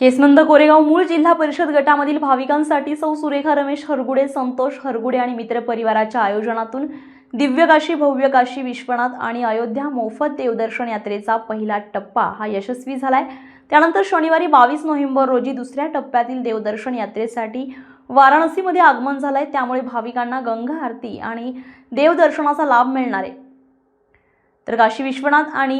केसनंद कोरेगाव मूळ जिल्हा परिषद गटामधील भाविकांसाठी सौ सुरेखा रमेश हरगुडे संतोष हरगुडे आणि मित्र परिवाराच्या आयोजनातून दिव्य काशी भव्य काशी विश्वनाथ आणि अयोध्या मोफत देवदर्शन यात्रेचा पहिला टप्पा हा यशस्वी झालाय. त्यानंतर शनिवारी बावीस नोव्हेंबर रोजी दुसऱ्या टप्प्यातील देवदर्शन यात्रेसाठी वाराणसीमध्ये आगमन झालंय. त्यामुळे भाविकांना गंगा आरती आणि देवदर्शनाचा लाभ मिळणार आहे. तर काशी विश्वनाथ आणि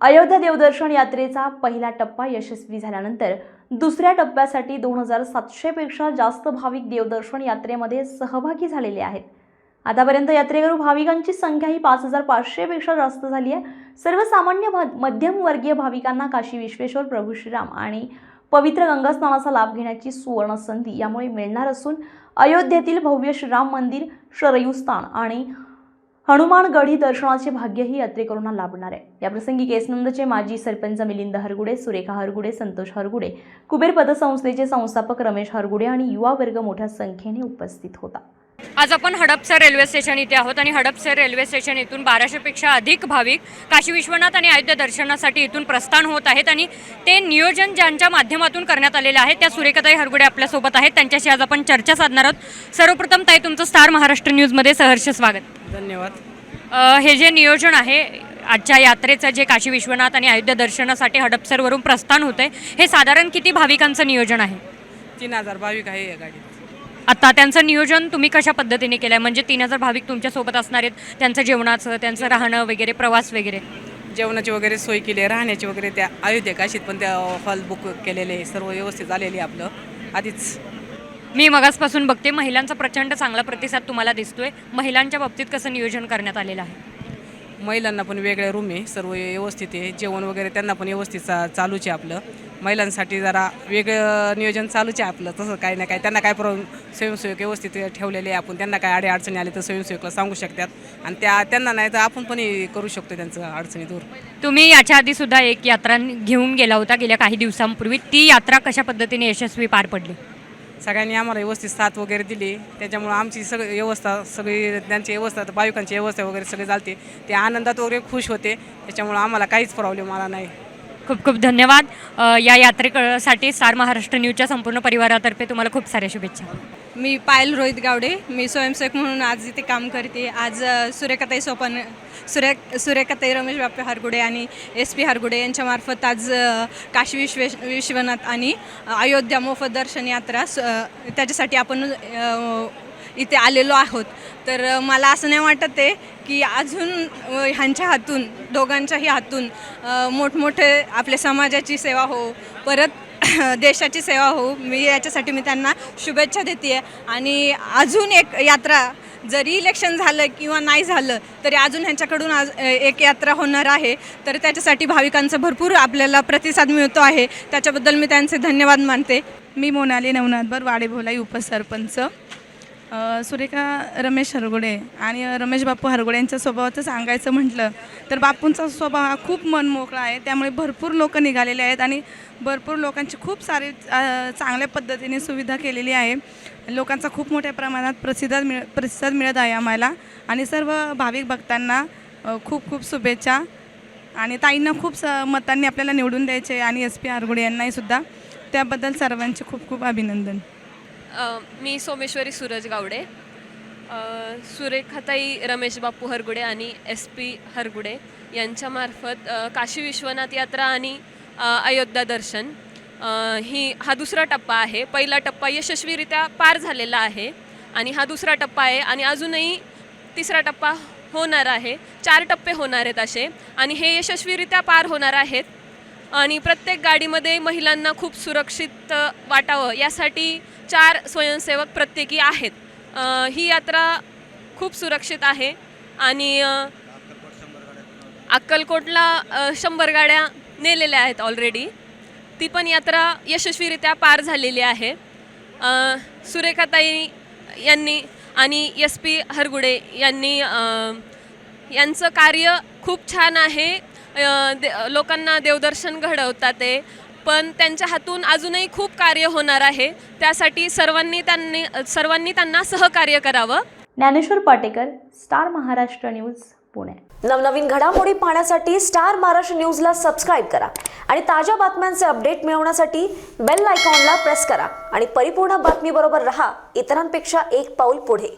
अयोध्या देवदर्शन यात्रेचा पहिला टप्पा यशस्वी झाल्यानंतर दुसऱ्या टप्प्यासाठी दोन हजार सातशेपेक्षा जास्त भाविक देवदर्शन यात्रेमध्ये सहभागी झालेले आहेत. आतापर्यंत यात्रेकरू भाविकांची संख्या ही पाच हजार पाचशेपेक्षा जास्त झाली आहे. सर्वसामान्य मध्यमवर्गीय भाविकांना काशी विश्वेश्वर प्रभू श्रीराम आणि पवित्र गंगास्नानाचा लाभ घेण्याची सुवर्ण संधी यामुळे मिळणार असून अयोध्येतील भव्य श्रीराम मंदिर शरयूस्थान आणि हनुमानगढी दर्शनाचे भाग्यही यात्रेकरूंना लाभणार आहे. याप्रसंगी केसनंदचे माजी सरपंच मिलिंद हरगुडे सुरेखा हरगुडे संतोष हरगुडे कुबेर पतसंस्थेचे संस्थापक रमेश हरगुडे आणि युवा वर्ग मोठ्या संख्येने उपस्थित होता. आज आपण हडपसर रेल्वे स्टेशन इथे आहोत आणि हडपसर रेल्वे स्टेशन इथून बाराशेपेक्षा अधिक भाविक काशी विश्वनाथ आणि अयोध्या दर्शनासाठी इथून प्रस्थान होत आहेत आणि ते नियोजन ज्यांच्या माध्यमातून करण्यात आलेलं आहे त्या सुरेखाताई हरगुडे आपल्यासोबत आहेत. त्यांच्याशी आज आपण चर्चा साधणार आहोत. सर्वप्रथम ताई तुमचं स्टार महाराष्ट्र न्यूजमध्ये सहर्ष स्वागत. धन्यवाद. हे जे नियोजन आहे आजच्या यात्रेचं जे काशी विश्वनाथ आणि अयोध्या दर्शनासाठी हडपसरवरून प्रस्थान होतंय हे साधारण किती भाविकांचं नियोजन आहे? तीन हजार भाविक आहे या गाडीत. आता त्यांचं नियोजन तुम्ही कशा पद्धतीने केलं आहे म्हणजे तीन हजार भाविक तुमच्यासोबत असणार आहेत. त्यांचं जेवणाचं त्यांचं राहणं वगैरे प्रवास वगैरे. जेवणाची वगैरे सोय केली आहे. राहण्याची वगैरे त्या अयोध्या काशीत पण त्या हॉल बुक केलेले आहे. सर्व व्यवस्थित झालेले आहे आपलं. आधीच. मी मगासपासून बघते महिलांचा प्रचंड चांगला प्रतिसाद तुम्हाला दिसतोय. महिलांच्या बाबतीत कसं नियोजन करण्यात आलेलं आहे? महिलांना पण वेगळे रूम आहे. सर्व व्यवस्थित आहे. जेवण वगैरे त्यांना पण व्यवस्थित चा चालूच आहे आपलं. महिलांसाठी जरा वेगळं नियोजन चालूच आहे आपलं तसं काही ना काही त्यांना काय प्रॉब्लेम स्वयंसेवक व्यवस्थित ठेवलेले आहे आपण. त्यांना काय अडी अडचणी आली तर स्वयंसेवकला सांगू शकतात. आणि त्या त्यांना नाही तर आपण पण करू शकतो त्यांचं अडचणी दूर तुम्ही याच्या आधी सुद्धा एक यात्रा घेऊन गेला होता गेल्या काही दिवसांपूर्वी. ती यात्रा कशा पद्धतीने यशस्वी पार पडली? सगळ्यांनी आम्हाला व्यवस्थित साथ वगैरे दिली. त्याच्यामुळं आमची सगळी व्यवस्था सगळी त्यांची व्यवस्था बायकांची व्यवस्था वगैरे सगळी झालते ते आनंदात वगैरे खुश होते. त्याच्यामुळं आम्हाला काहीच प्रॉब्लेम आला नाही. खूप खूप धन्यवाद. या यात्रेसाठी स्टार महाराष्ट्र न्यूजच्या संपूर्ण परिवारातर्फे तुम्हाला खूप साऱ्या शुभेच्छा. मी पायल रोहित गावडे. मी स्वयंसेवक म्हणून आज इथे काम करते. आज सूर्यकताई सोपन सोपान सुरे सुरेखाताई रमेश बाप्पे हरगुडे आणि एस पी हरगुडे यांच्यामार्फत आज काशी विश्वे विश्वनाथ आणि अयोध्या मोफत दर्शन यात्रा स- त्याच्यासाठी आपण इथे आलेलो आहोत. तर मला असं नाही वाटत आहे की अजून ह्यांच्या हातून दोघांच्याही हातून मोठमोठे आपल्या समाजाची सेवा हो परत देशाची सेवा हो मी याच्यासाठी मी त्यांना शुभेच्छा देते आणि अजून एक यात्रा जरी इलेक्शन झालं किंवा नाही झालं तरी अजून ह्यांच्याकडून आज एक यात्रा होणार आहे. तर त्याच्यासाठी भाविकांचा भरपूर आपल्याला प्रतिसाद मिळतो आहे. त्याच्याबद्दल मी त्यांचे धन्यवाद मानते. मी मोनाली नवनाथभर वाडेभोलाई उपसरपंच. सुरेखा रमेश हरगुडे आणि रमेश बापू हरगुडे यांच्या स्वभावाचं सांगायचं म्हटलं तर बापूंचा स्वभाव हा खूप मनमोकळा आहे. त्यामुळे भरपूर लोक निघालेले आहेत आणि भरपूर लोकांची खूप सारी चांगल्या पद्धतीने सुविधा केलेली आहे. लोकांचा खूप मोठ्या प्रमाणात प्रतिसाद मिळ प्रतिसाद मिळत आहे आम्हाला. आणि सर्व भाविक भक्तांना खूप खूप शुभेच्छा. आणि ताईंना खूप स मतांनी आपल्याला निवडून द्यायचे आणि एस पी आरगुडे यांनाही सुद्धा. त्याबद्दल सर्वांचे खूप खूप अभिनंदन. अ, मी सोमेश्वरी सूरज गावडे अ, सुरेखाताई रमेश बापू हरगुडे आणि एस पी हरगुडे यांच्यामार्फत अ, काशी विश्वनाथ यात्रा आणि अ, अयोध्या दर्शन. अ, ही हा दुसरा टप्पा आहे. पहिला टप्पा यशस्वीरित्या पार झालेला आहे आणि हा दुसरा टप्पा आहे आणि अजूनही तिसरा टप्पा होणार आहे. चार टप्पे होणार आहेत असे आणि हे यशस्वीरित्या पार होणार आहेत. आणि प्रत्येक गाडीमध्ये महिलांना खूप सुरक्षित वाटावं यासाठी चार स्वयंसेवक प्रत्येकी आहेत. ही यात्रा खूप सुरक्षित आहे आणि अक्कलकोटला शंभर गाड्या नेलेल्या आहेत ऑलरेडी ती पण यात्रा यशस्वीरित्या पार झालेली आहे. सुरेखाताई यांनी आणि एस पी हरगुडे यांनी यांचं कार्य खूप छान आहे. दे लोकांना देवदर्शन घडवतात ते. पण त्यांच्या हातून अजूनही खूप कार्य होणार आहे. त्यासाठी सर्वांनी त्यांनी सर्वांनी त्यांना सहकार्य करावं. Dnyaneshwar Patekar star Maharashtra news Pune. नवनवीन घडामोडी पाहण्यासाठी स्टार महाराष्ट्र न्यूजला सबस्क्राईब करा आणि ताज्या बातम्यांचे अपडेट मिळवण्यासाठी बेल आयकॉनला प्रेस करा. आणि परिपूर्ण बातमीबरोबर रहा इतरांपेक्षा एक पाऊल पुढे.